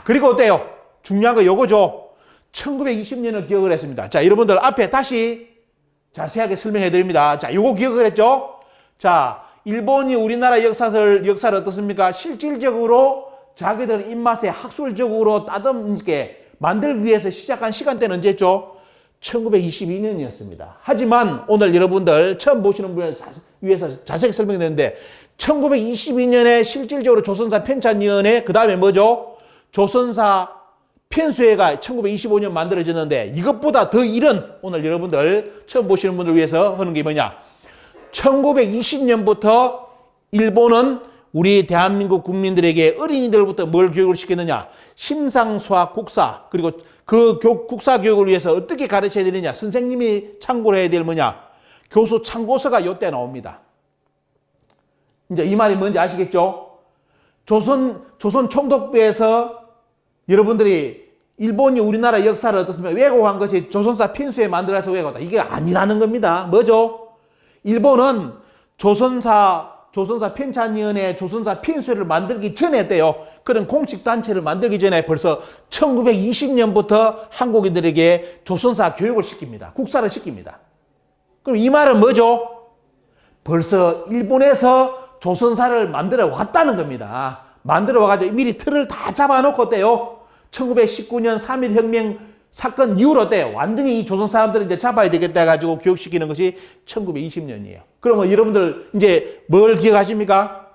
자, 그리고 어때요? 중요한 거 요거죠. 1920년을 기억을 했습니다. 자, 여러분들 앞에 다시 자세하게 설명해 드립니다. 자, 요거 기억을 했죠? 자, 일본이 우리나라 역사를, 역사를 어떻습니까? 실질적으로 자기들 입맛에 학술적으로 따듬게 만들기 위해서 시작한 시간대는 언제죠? 1922년이었습니다. 하지만 오늘 여러분들 처음 보시는 분을 자- 위해서 자세히 설명했는데 1922년에 실질적으로 조선사 편찬위원회 그 다음에 뭐죠? 조선사 편수회가 1925년 만들어졌는데 이것보다 더 이른 오늘 여러분들 처음 보시는 분들 위해서 하는 게 뭐냐? 1920년부터 일본은 우리 대한민국 국민들에게 어린이들부터 뭘 교육을 시켰느냐? 심상, 수학, 국사 그리고 그 교- 국사 교육을 위해서 어떻게 가르쳐야 되느냐? 선생님이 참고를 해야 될 뭐냐? 교수 참고서가 요때 나옵니다. 이제 이 말이 뭔지 아시겠죠? 조선 조선 총독부에서 여러분들이 일본이 우리나라 역사를 어떻습니까? 왜곡한 것이 조선사 편수에 만들어서 왜곡다. 이게 아니라는 겁니다. 뭐죠? 일본은 조선사 조선사 편찬위원회 조선사 편수를 만들기 전에 때요. 그런 공식 단체를 만들기 전에 벌써 1920년부터 한국인들에게 조선사 교육을 시킵니다. 국사를 시킵니다. 그럼 이 말은 뭐죠? 벌써 일본에서 조선사를 만들어 왔다는 겁니다. 만들어 와가지고 미리 틀을 다 잡아놓고 어때요? 1919년 3.1 혁명 사건 이후로 어때요? 완전히 이 조선 사람들을 이제 잡아야 되겠다 해가지고 교육시키는 것이 1920년이에요. 그러면 여러분들 이제 뭘 기억하십니까?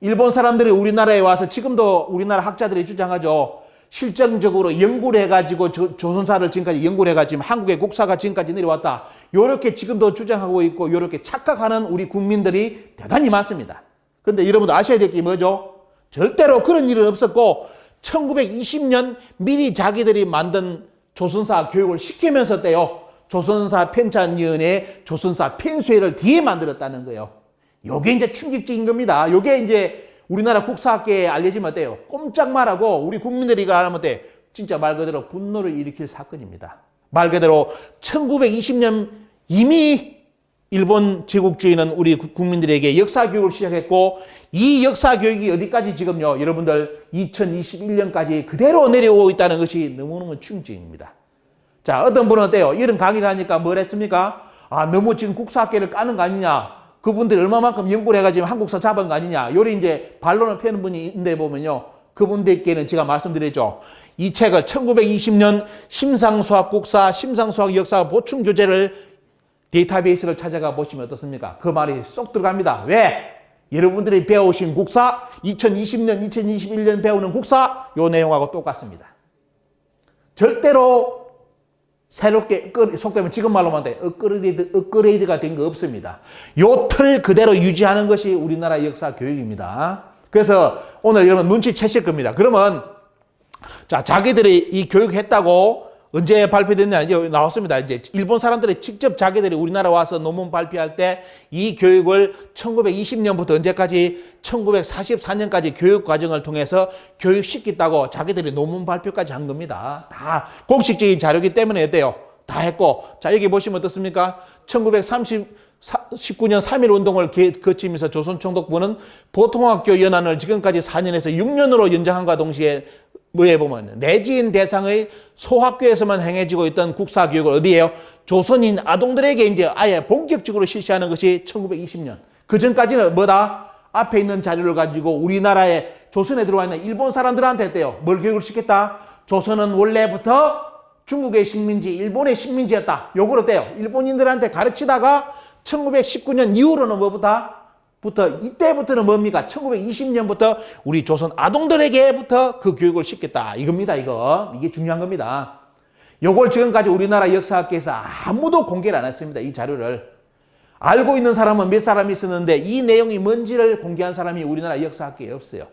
일본 사람들이 우리나라에 와서 지금도 우리나라 학자들이 주장하죠. 실정적으로 연구를 해가지고 조, 조선사를 지금까지 연구를 해가지고 한국의 국사가 지금까지 내려왔다. 요렇게 지금도 주장하고 있고 요렇게 착각하는 우리 국민들이 대단히 많습니다. 근데 여러분도 아셔야 될 게 뭐죠? 절대로 그런 일은 없었고 1920년 미리 자기들이 만든 조선사 교육을 시키면서 때요. 조선사 편찬위원회 조선사 편수회를 뒤에 만들었다는 거예요. 요게 이제 충격적인 겁니다. 요게 이제 우리나라 국사학계에 알려지면 어때요? 꼼짝 말하고 우리 국민들이 가면 어때? 진짜 말 그대로 분노를 일으킬 사건입니다. 말 그대로 1920년 이미 일본 제국주의는 우리 국- 국민들에게 역사 교육을 시작했고 이 역사 교육이 어디까지 지금요 여러분들 2021년까지 그대로 내려오고 있다는 것이 너무너무 충격입니다. 자 어떤 분은 어때요? 이런 강의를 하니까 뭘 했습니까? 아 너무 지금 국사학계를 까는 거 아니냐? 그분들이 얼마만큼 연구를 해가지고 한국사 잡은 거 아니냐? 요리 이제 반론을 펴는 분이 있는데 보면요 그분들께는 제가 말씀드렸죠. 이 책을 1920년 심상수학 국사, 심상수학 역사 보충 교재를 데이터베이스를 찾아가 보시면 어떻습니까? 그 말이 쏙 들어갑니다. 왜? 여러분들이 배우신 국사, 2020년, 2021년 배우는 국사, 요 내용하고 똑같습니다. 절대로 새롭게, 업그레- 속되면 지금 말로만 돼. 업그레이드, 업그레이드가 된 거 없습니다. 요 틀 그대로 유지하는 것이 우리나라 역사 교육입니다. 그래서 오늘 여러분 눈치채실 겁니다. 그러면, 자, 자기들이 이 교육했다고 언제 발표됐냐 이제 나왔습니다. 이제 일본 사람들이 직접 자기들이 우리나라 와서 논문 발표할 때 이 교육을 1920년부터 언제까지 1944년까지 교육 과정을 통해서 교육시켰다고 자기들이 논문 발표까지 한 겁니다. 다 공식적인 자료기 때문에 어때요? 다 했고 자 여기 보시면 어떻습니까? 1919년 3.1 운동을 개- 거치면서 조선총독부는 보통학교 연한을 지금까지 4년에서 6년으로 연장한과 동시에 뭐에 보면 내지인 대상의 소학교에서만 행해지고 있던 국사 교육을 어디에요? 조선인 아동들에게 이제 아예 본격적으로 실시하는 것이 1920년. 그 전까지는 뭐다? 앞에 있는 자료를 가지고 우리나라에 조선에 들어와 있는 일본 사람들한테 했대요. 뭘 교육을 시켰다? 조선은 원래부터 중국의 식민지, 일본의 식민지였다. 요걸 어때요? 일본인들한테 가르치다가 1919년 이후로는 뭐부터? 부터 이때부터는 뭡니까? 1920년부터 우리 조선 아동들에게부터 그 교육을 시켰다. 이겁니다. 이거 이게 중요한 겁니다. 요걸 지금까지 우리나라 역사학계에서 아무도 공개를 안 했습니다. 이 자료를 알고 있는 사람은 몇 사람이 있었는데 이 내용이 뭔지를 공개한 사람이 우리나라 역사학계에 없어요.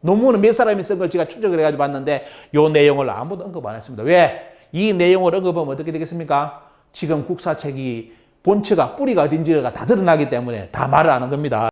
논문은 몇 사람이 쓴 걸 제가 추적을 해가지고 봤는데 요 내용을 아무도 언급 안 했습니다. 왜? 이 내용을 언급하면 어떻게 되겠습니까? 지금 국사책이 본체가 뿌리가 어딘지가 다 드러나기 때문에 다 말을 안 한 겁니다.